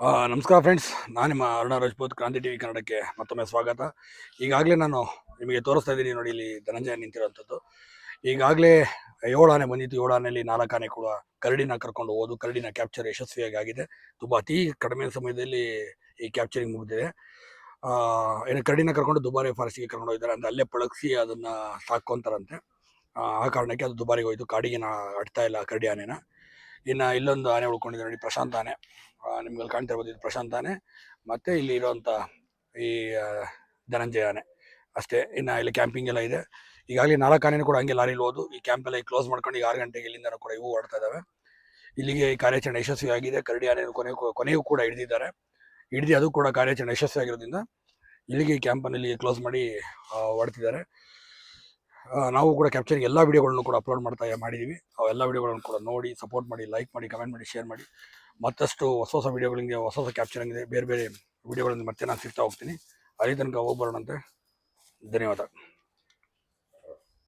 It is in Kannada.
ನಮಸ್ಕಾರ ಫ್ರೆಂಡ್ಸ್ ನಾನು ನಿಮ್ಮ ಅರುಣ ರಾಜ್ಪೂತ್, ಕ್ರಾಂತಿ ಟಿವಿ ಕನ್ನಡಕ್ಕೆ ಮತ್ತೊಮ್ಮೆ ಸ್ವಾಗತ. ಈಗಾಗಲೇ ನಾನು ನಿಮಗೆ ತೋರಿಸ್ತಾ ಇದ್ದೀನಿ ನೋಡಿ ಇಲ್ಲಿ ಧನಂಜಯ ನಿಂತಿರೋಂಥದ್ದು ಈಗಾಗಲೇ ಏಳು ಆನೆ ಬಂದಿತ್ತು ಏಳು ಆನೆಯಲ್ಲಿ ನಾಲ್ಕು ಆನೆ ಕೂಡ ಕರಡಿನ ಕರ್ಕೊಂಡು ಹೋದು, ಕರಡಿನ ಕ್ಯಾಪ್ಚರ್ ಯಶಸ್ವಿಯಾಗಿ ಆಗಿದೆ ತುಂಬ ಅತಿ ಕಡಿಮೆ ಸಮಯದಲ್ಲಿ ಈ ಕ್ಯಾಪ್ಚರಿಂಗ್ ಮುಗಿದಿದೆ. ಏನು ಕರಡಿನ ಕರ್ಕೊಂಡು ದುಬಾರಿ ಫಾರೆಸ್ಟ್ಗೆ ಕರ್ಕೊಂಡು ಹೋಗಿದ್ದಾರೆ. ಅಂದರೆ ಅಲ್ಲೇ ಪಳಗಿಸಿ ಅದನ್ನು ಸಾಕೊಂತಾರಂತೆ ಆ ಕಾರಣಕ್ಕೆ ಅದು ದುಬಾರಿಗೆ ಹೋಯಿತು. ಕಾಡಿಗೆ ನಾ ಅಡ್ತಾ ಇಲ್ಲ ಕರಡಿ ಆನೆನ. ಇನ್ನು ಇಲ್ಲೊಂದು ಆನೆ ಉಳ್ಕೊಂಡಿದೆ ನೋಡಿ, ಪ್ರಶಾಂತ್ ಆನೆ. ನಿಮ್ಗೆ ಕಾಣ್ತಾ ಇರ್ಬೋದು ಇದು ಪ್ರಶಾಂತ್ ಆನೆ. ಮತ್ತೆ ಇಲ್ಲಿ ಇರುವಂತ ಈ ಧನಂಜಯ ಆನೆ ಅಷ್ಟೇ. ಇನ್ನು ಇಲ್ಲಿ ಕ್ಯಾಂಪಿಂಗ್ ಎಲ್ಲ ಇದೆ. ಈಗಾಗಲೇ ನಾಲ್ಕು ಆನೆನೂ ಕೂಡ ಹಂಗೆ ಲಾರಿ ಹೋದು. ಈ ಕ್ಯಾಂಪ್ ಎಲ್ಲ ಕ್ಲೋಸ್ ಮಾಡ್ಕೊಂಡು ಈಗ ಆರು ಗಂಟೆಗೆ ಇಲ್ಲಿಂದ ಕೂಡ ಇವು ಓಡ್ತಾ ಇದ್ದಾವೆ ಇಲ್ಲಿಗೆ ಈ ಕಾರ್ಯಾಚರಣೆ ಯಶಸ್ವಿಯಾಗಿದೆ ಕರಡಿ ಆನೆ ಕೊನೆಗೂ ಕೊನೆಯೂ ಕೂಡ ಹಿಡಿದಿದ್ದಾರೆ. ಹಿಡಿದು ಅದು ಕೂಡ ಕಾರ್ಯಾಚರಣೆ ಯಶಸ್ವಿಯಾಗಿರೋದ್ರಿಂದ ಇಲ್ಲಿಗೆ ಕ್ಯಾಂಪನ್ನು ಕ್ಲೋಸ್ ಮಾಡಿ ಓಡ್ತಿದ್ದಾರೆ. ನಾವು ಕೂಡ ಕ್ಯಾಪ್ಚರಿಂಗ್ ಎಲ್ಲ ವಿಡಿಯೋಗಳನ್ನು ಕೂಡ ಅಪ್ಲೋಡ್ ಮಾಡ್ತಾ ಮಾಡಿದ್ದೀವಿ ಎಲ್ಲ ವೀಡಿಯೋಗಳನ್ನು ಕೂಡ ನೋಡಿ ಸಪೋರ್ಟ್ ಮಾಡಿ ಲೈಕ್ ಮಾಡಿ ಕಮೆಂಟ್ ಮಾಡಿ ಶೇರ್ ಮಾಡಿ. ಮತ್ತಷ್ಟು ಹೊಸ ಹೊಸ ವೀಡಿಯೋಗಳಿಗೆ ಹೊಸ ಹೊಸ ಕ್ಯಾಪ್ಚರಿಂಗ್ ಇದೆ, ಬೇರೆ ಬೇರೆ ವಿಡಿಯೋಗಳನ್ನು ಮತ್ತೆ ನಾನು ಸಿಗ್ತಾ ಹೋಗ್ತೀನಿ. ಅಲ್ಲಿ ತನಕ ಹೋಗ್ಬರೋಣಂತೆ ಧನ್ಯವಾದ.